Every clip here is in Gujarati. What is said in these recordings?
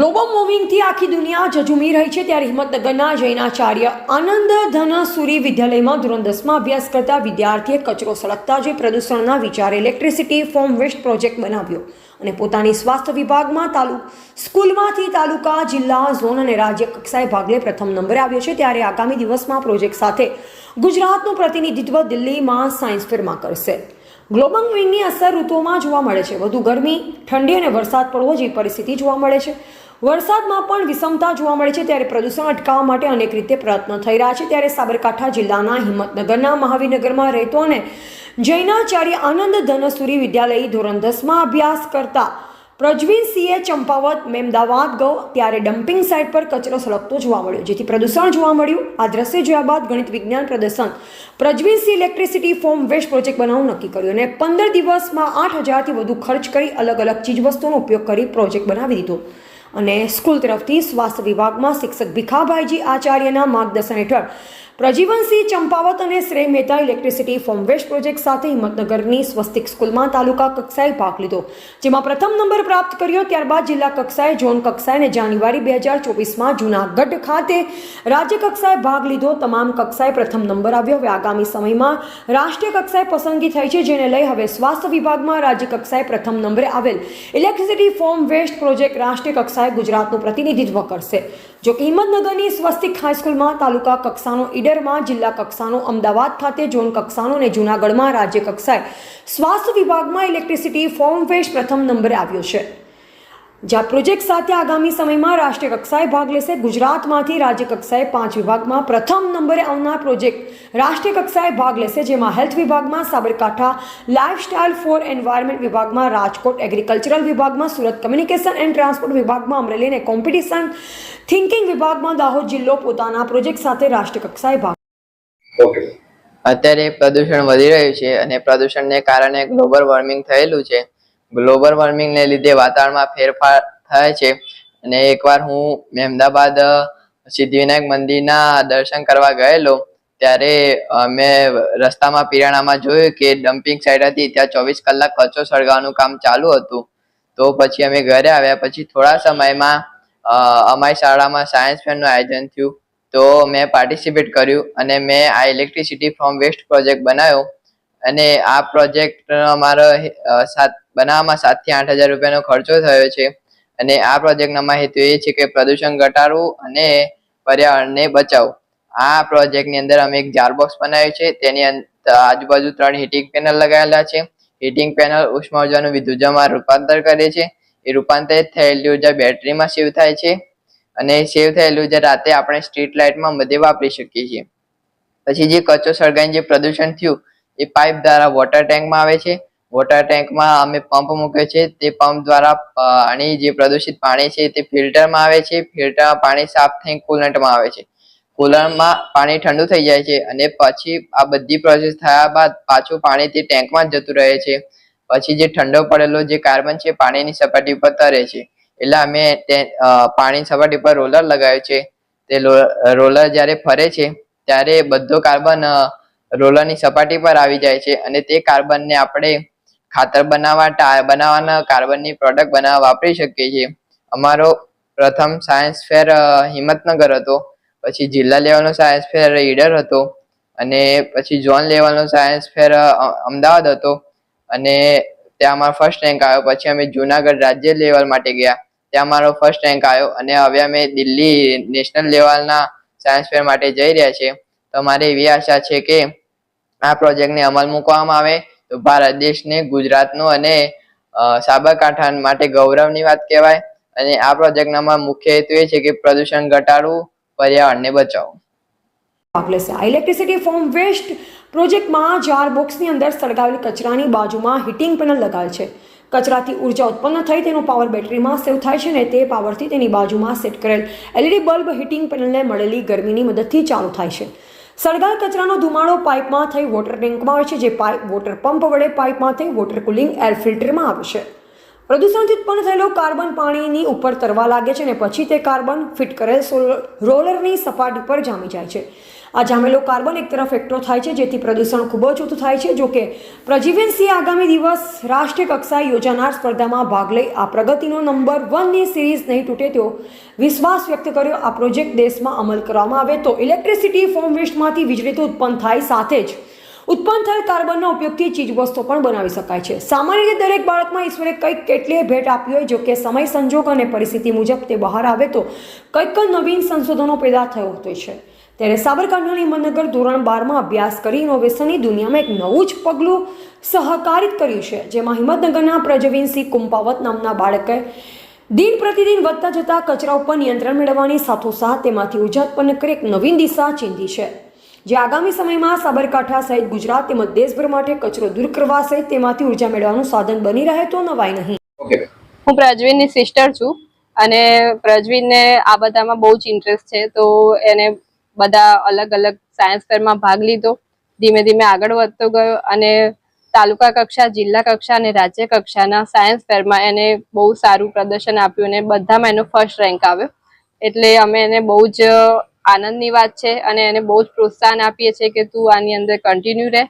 ગ્લોબલ મૂવિંગથી આખી દુનિયા ઝઝુમી રહી છે ત્યારે હિંમતનગરના જૈનાચાર્ય આનંદ ધનસુરી વિદ્યાલયમાં ધોરણ દસમાં અભ્યાસ કરતા વિદ્યાર્થીએ કચરો સળગતા જે પ્રદૂષણના વિચારે ઇલેક્ટ્રિસિટી ફોર્મ વેસ્ટ પ્રોજેક્ટ બનાવ્યો અને પોતાની સ્વાસ્થ્ય વિભાગમાં તાલુ, સ્કૂલમાંથી તાલુકા, જિલ્લા, ઝોન અને રાજ્ય કક્ષાએ ભાગ લે પ્રથમ નંબરે આવ્યો છે ત્યારે આગામી દિવસમાં પ્રોજેક્ટ સાથે ગુજરાતનું પ્રતિનિધિત્વ દિલ્હીમાં સાયન્સ ફેરમાં કરશે. ગ્લોબલ વિંગની અસર ઋતુઓમાં જોવા મળે છે. વધુ ગરમી, ઠંડી અને વરસાદ પડવો જેવી પરિસ્થિતિ જોવા મળે છે. વરસાદમાં પણ વિષમતા જોવા મળે છે ત્યારે પ્રદૂષણ અટકાવવા માટે અનેક રીતે પ્રયત્નો થઈ રહ્યા છે. ત્યારે સાબરકાંઠા જિલ્લાના હિંમતનગરના મહાવીનગરમાં રહેતો અને જૈનાચાર્ય આનંદ ધનસુરી વિદ્યાલય ધોરણ દસમાં અભ્યાસ કરતા પ્રજવીનસિંહે ચંપાવત, મેમદાવાદ ગયો ત્યારે ડમ્પિંગ સાઇટ પર કચરો સળગતો જોવા મળ્યો, જેથી પ્રદૂષણ જોવા મળ્યું. આ દ્રશ્ય જોયા બાદ ગણિત વિજ્ઞાન પ્રદર્શન Prajivansinh electricity from waste project બનાવવાનું નક્કી કર્યું અને પંદર દિવસમાં આઠ હજારથી વધુ ખર્ચ કરી અલગ અલગ ચીજવસ્તુઓનો ઉપયોગ કરી પ્રોજેક્ટ બનાવી દીધો. અને સ્કૂલ તરફથી સ્વાસ્થ્ય વિભાગમાં શિક્ષક ભીખાભાઈજી આચાર્યના માર્ગદર્શન હેઠળ પ્રજીવનસિંહ ચંપાવત અને Shrey Mehta electricity from waste project સાથે હિંમતનગરની સ્વસ્તિક સ્કૂલમાં તાલુકા કક્ષાએ ભાગ લીધો, જેમાં પ્રથમ નંબર પ્રાપ્ત કર્યો ત્યારબાદ જિલ્લા કક્ષાએ ઝોન કક્ષાએ અને જાન્યુઆરી બે હજાર ચોવીસમાં જૂનાગઢ ખાતે રાજ્ય કક્ષાએ ભાગ લીધો. તમામ કક્ષાએ પ્રથમ નંબર આવ્યો. હવે આગામી સમયમાં રાષ્ટ્રીય કક્ષાએ પસંદગી થઈ છે, જેને લઈ હવે સ્વાસ્થ્ય વિભાગમાં રાજ્ય કક્ષાએ પ્રથમ નંબરે આવેલ ઇલેક્ટ્રિસિટી ફોર્મ વેસ્ટ પ્રોજેક્ટ રાષ્ટ્રીય કક્ષાએ ગુજરાતનું પ્રતિનિધિત્વ કરશે. જો કે હિંમતનગરની સ્વસ્તિક હાઈસ્કૂલમાં તાલુકા કક્ષાનો ઈડરમાં જિલ્લા કક્ષાનો અમદાવાદ ખાતે ઝોન કક્ષાનો અને જૂનાગઢમાં રાજ્ય કક્ષાએ સ્વાસ્થ્ય વિભાગમાં ઇલેક્ટ્રિસિટી, ફોર્મ વેશ પ્રથમ નંબરે આવ્યો છે. જ્યાં પ્રોજેક્ટ સાથે આગામી સમયમાં રાષ્ટ્રીય કક્ષાએ ભાગ લેશે. ગુજરાતમાંથી રાજ્ય કક્ષાએ પાંચ વિભાગમાં પ્રથમ નંબરે આવનાર પ્રોજેક્ટ રાષ્ટ્રીય કક્ષાએ ભાગ લેશે જેમાં હેલ્થ વિભાગમાં સાબરકાંઠા લાઇફસ્ટાઇલ ફોર એન્વાયરમેન્ટ વિભાગમાં રાજકોટ એગ્રીકલ્ચરલ વિભાગમાં સુરત કમ્યુનિકેશન એન્ડ ટ્રાન્સપોર્ટ વિભાગમાં અમરેલી અને કોમ્પિટિશન થિંકિંગ વિભાગમાં દાહોદ જિલ્લો પોતાના પ્રોજેક્ટ સાથે રાષ્ટ્રીય કક્ષાએ ભાગ ઓકે. અત્યારે પ્રદૂષણ વધી રહ્યું છે અને પ્રદૂષણને કારણે ગ્લોબલ વોર્મિંગ થયેલું છે. ગ્લોબલ વોર્મિંગને લીધે વાતાવરણમાં ફેરફાર થાય છે. અને એકવાર હું મહેમદાબાદ સિદ્ધિવિનાયક મંદિરના દર્શન કરવા ગયેલો, ત્યારે મેં રસ્તામાં પિરાણામાં જોયું કે ડમ્પિંગ સાઇટ હતી, ત્યાં ચોવીસ કલાક કચરો સળગાવવાનું કામ ચાલુ હતું. તો પછી અમે ઘરે આવ્યા, પછી થોડા સમયમાં અમારી શાળામાં સાયન્સ ફેરનું આયોજન થયું. તો મેં પાર્ટિસિપેટ કર્યું અને મેં આ ઇલેક્ટ્રિસિટી ફ્રોમ વેસ્ટ પ્રોજેક્ટ બનાવ્યો. અને આ પ્રોજેક્ટ અમારો સાત, બનાવવામાં સાતથી આઠ હજાર રૂપિયાનો ખર્ચો થયો છે. અને આ પ્રોજેક્ટનો હેતુ એ છે કે પ્રદૂષણ ઘટાડવું અને પર્યાવરણને બચાવવું. આ પ્રોજેક્ટની અંદર અમે એક જાર બોક્સ બનાવ્યું છે. તેની આજુબાજુ ત્રણ હીટિંગ પેનલ લગાવેલા છે. હીટિંગ પેનલ ઉષ્મા ઉર્જાનું વિદ્યુત ઉર્જામાં રૂપાંતર કરે છે. એ રૂપાંતરિત થયેલી ઊર્જા બેટરીમાં સેવ થાય છે. અને સેવ થયેલી ઊર્જા રાતે આપણે સ્ટ્રીટ લાઇટમાં બધે વાપરી શકીએ છીએ. પછી જે કચરો સળગાઈને જે પ્રદૂષણ થયું એ પાઇપ દ્વારા વોટર ટેન્કમાં આવે છે. વોટર ટેન્કમાં અમે પંપ મૂકે છે. તે પંપ દ્વારા પાણી જે પ્રદૂષિત પાણી છે તે ફિલ્ટરમાં આવે છે. ફિલ્ટરમાં પાણી સાફ થઈને કુલન્ટમાં આવે છે. કુલરમાં પાણી ઠંડુ થઈ જાય છે અને પછી આ બધી પ્રોસેસ થયા બાદ પાછું પાણી તે ટેન્કમાં જ જતું રહે છે. પછી જે ઠંડો પડેલો જે કાર્બન છે પાણીની સપાટી ઉપર તરે છે. એટલે અમે પાણી સપાટી પર રોલર લગાવ્યું છે. તે રોલર જ્યારે ફરે છે, ત્યારે બધો કાર્બન રોલરની સપાટી પર આવી જાય છે અને તે કાર્બનને આપણે ખાતર બનાવવા બનાવવાના, કાર્બનની પ્રોડક્ટ બનાવવા વાપરી શકીએ છીએ. અમારો પ્રથમ સાયન્સ ફેર હિંમતનગર હતો. પછી જિલ્લા લેવલનો સાયન્સ ફેર ઈડર હતો. અને પછી ઝોન લેવલનો સાયન્સ ફેર અમદાવાદ હતો. અને ત્યાં અમારો ફર્સ્ટ રેન્ક આવ્યો. પછી અમે જુનાગઢ રાજ્ય લેવલ માટે ગયા. ત્યાં અમારો ફર્સ્ટ રેન્ક આવ્યો. અને હવે અમે દિલ્હી નેશનલ લેવલના સાયન્સ ફેર માટે જઈ રહ્યા છીએ. તો મારી એવી આશા છે કે આ પ્રોજેક્ટને અમલ મૂકવામાં આવે તો ભારત દેશને ગુજરાતનો અને સાબરકાંઠા માટે ગૌરવની વાત કહેવાય. અને આ પ્રોજેક્ટનામાં મુખ્ય હેતુ એ છે કે પ્રદૂષણ ઘટાડવું, પર્યાવરણને બચાવવું. આ ઇલેક્ટ્રિસિટી ફોર્મ વેસ્ટ પ્રોજેક્ટમાં જાર બોક્સની અંદર સળગાવેલ કચરાની બાજુમાં હીટિંગ પેનલ લગાવેલ છે. કચરાથી ઊર્જા ઉત્પન્ન થઈ તેનો પાવર બેટરીમાં સેવ થાય છે ને તે પાવરથી તેની બાજુમાં સેટ કરેલ એલઈડી બલ્બ હીટિંગ પેનલને મળેલી ગરમીની મદદથી ચાલુ થાય છે. સળગાવેલ કચરાનો ધુમાડો પાઇપમાં થઈ વોટર ટેન્કમાં આવે છે, જે પાઇપ વોટર પંપ વડે પાઇપમાં થઈ વોટર કુલિંગ એર ફિલ્ટરમાં આવે છે. પ્રદૂષણથી ઉત્પન્ન થયેલો કાર્બન પાણીની ઉપર તરવા લાગે છે અને પછી તે કાર્બન ફિટ કરેલ રોલરની સપાટી પર જામી જાય છે. આ જામેલો કાર્બન એક તરફ એકઠો થાય છે, જેથી પ્રદૂષણ ખૂબ જ ઓછું થાય છે. જોકે પ્રજીવનસિંહ આગામી દિવસ રાષ્ટ્રીય કક્ષાએ યોજાનાર સ્પર્ધામાં ભાગ લઈ આ પ્રગતિનો નંબર વનની સિરીઝ નહીં તૂટે તેવો વિશ્વાસ વ્યક્ત કર્યો. આ પ્રોજેક્ટ દેશમાં અમલ કરવામાં આવે તો ઇલેક્ટ્રિસિટી ફોર્મ વેસ્ટમાંથી વીજળી તો ઉત્પન્ન થાય સાથે જ ઉત્પન્ન થયેલ કાર્બનના ઉપયોગથી ચીજવસ્તુઓ પણ બનાવી શકાય છે. સામાન્ય રીતે દરેક બાળકમાં ઈશ્વરે કંઈક કેટલીય ભેટ આપી હોય જો કે સમય, સંજોગ અને પરિસ્થિતિ મુજબ તે બહાર આવે તો કંઈક નવીન સંશોધનો પેદા થયો હોય છે. ત્યારે સાબરકાંઠાની હિંમતનગર ધોરણ બારમાં અભ્યાસ કરી ઇનોવેશનની દુનિયામાં એક નવું જ પગલું સહકારિત કર્યું છે, જેમાં હિંમતનગરના પ્રજવીનસિંહ કુંપાવત નામના બાળકે દિન પ્રતિદિન વધતા જતા કચરા ઉપર નિયંત્રણ મેળવવાની સાથોસાથ તેમાંથી ઊર્જા ઉત્પન્ન કરી એક નવીન દિશા ચીંધી છે. જે આગામી સમયમાં સાબરકાંઠા સહિત ગુજરાત તેમજ દેશભર માટે કચરો દૂર કરવા સહિત તેમાંથી ઊર્જા મેળવવાનું સાધન બની રહે તો નવાય નહીં. હું પ્રજવીનની સિસ્ટર છું અને પ્રજવીનને આ બધામાં બહુ જ ઇન્ટરેસ્ટ છે તો એને બધા અલગ અલગ સાયન્સ ફેરમાં ભાગ લીધો. ધીમે ધીમે આગળ વધતો ગયો અને તાલુકા કક્ષા જિલ્લા કક્ષા અને રાજ્ય કક્ષાના સાયન્સ ફેરમાં એને બહુ સારું પ્રદર્શન આપ્યું અને બધામાં એનો ફર્સ્ટ રેન્ક આવ્યો. એટલે અમે એને બહુ જ આનંદની વાત છે અને એને બહુ જ પ્રોત્સાહન આપીએ છીએ કે તું આની અંદર કન્ટિન્યુ રહે.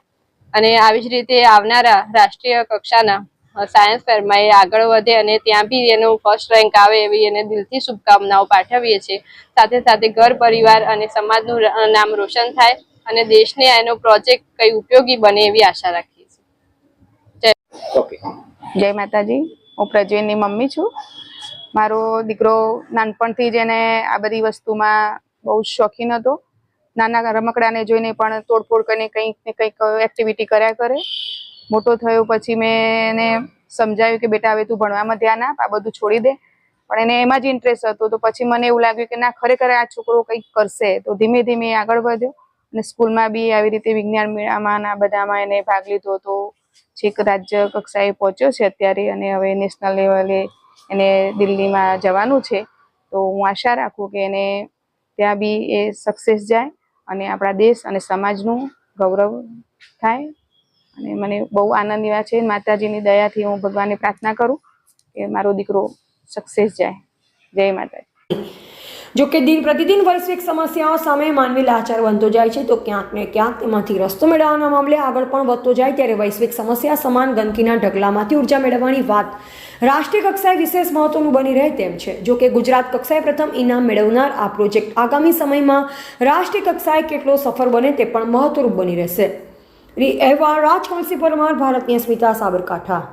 અને આવી જ રીતે આવનારા રાષ્ટ્રીય કક્ષાના સાયન્સ ફેરમાં એ આગળ વધે અને ત્યાં બી એનો ફર્સ્ટ રેન્ક આવે એવી એને દિલથી શુભકામનાઓ પાઠવીએ છીએ. સાથે સાથે ઘર પરિવાર અને સમાજનું નામ રોશન થાય અને દેશને એનો પ્રોજેક્ટ કઈ ઉપયોગી બને એવી આશા રાખીએ છીએ. ઓકે જય માતાજી. હું પ્રજ્વીનની મમ્મી છું. મારો દીકરો નાનપણથી જ એને આ બધી વસ્તુમાં બહુ જ શોખીન હતો. નાના રમકડાને જોઈને પણ તોડફોડ કરીને કંઈક ને કંઈક એક્ટિવિટી કર્યા કરે. મોટો થયો પછી મેં એને સમજાવ્યું કે બેટા, હવે તું ભણવામાં ધ્યાન આપ, આ બધું છોડી દે. પણ એને એમાં જ ઇન્ટરેસ્ટ હતો. તો પછી મને એવું લાગ્યું કે ના, ખરેખર આ છોકરો કંઈક કરશે. તો ધીમે ધીમે આગળ વધ્યો અને સ્કૂલમાં બી આવી રીતે વિજ્ઞાન મેળામાં આ બધામાં એને ભાગ લીધો તો છેક રાજ્ય કક્ષાએ પહોંચ્યો છે અત્યારે અને હવે નેશનલ લેવલે એને દિલ્હીમાં જવાનું છે. તો હું આશા રાખું કે એને ત્યાં બી એ સક્સેસ જાય અને આપણા દેશ અને સમાજનું ગૌરવ થાય. અને મને બહુ આનંદ વાત છે. માતાજીની દયાથી હું ભગવાનને પ્રાર્થના કરું કે મારો દીકરો સક્સેસ જાય. જય માતાજી. જો કે દિન પ્રતિદિન વૈશ્વિક સમસ્યાઓ સામે માનવી લાચાર બનતો જાય છે, તો ક્યાંક ને ક્યાંક તેમાંથી રસ્તો મેળવવાના મામલે આગળ પણ વધતો જાય ત્યારે વૈશ્વિક સમસ્યા સમાન ગંદકીના ઢગલામાંથી ઊર્જા મેળવવાની વાત રાષ્ટ્રીય કક્ષાએ વિશેષ મહત્વનું બની રહે તેમ છે. જો કે ગુજરાત કક્ષાએ પ્રથમ ઇનામ મેળવનાર આ પ્રોજેક્ટ આગામી સમયમાં રાષ્ટ્રીય કક્ષાએ કેટલો સફળ બને તે પણ મહત્વરૂપ બની રહેશે. રી અહેવાલ રાજકમલસિંહ પરમાર, ભારતની સ્મિતા સાબરકાંઠા.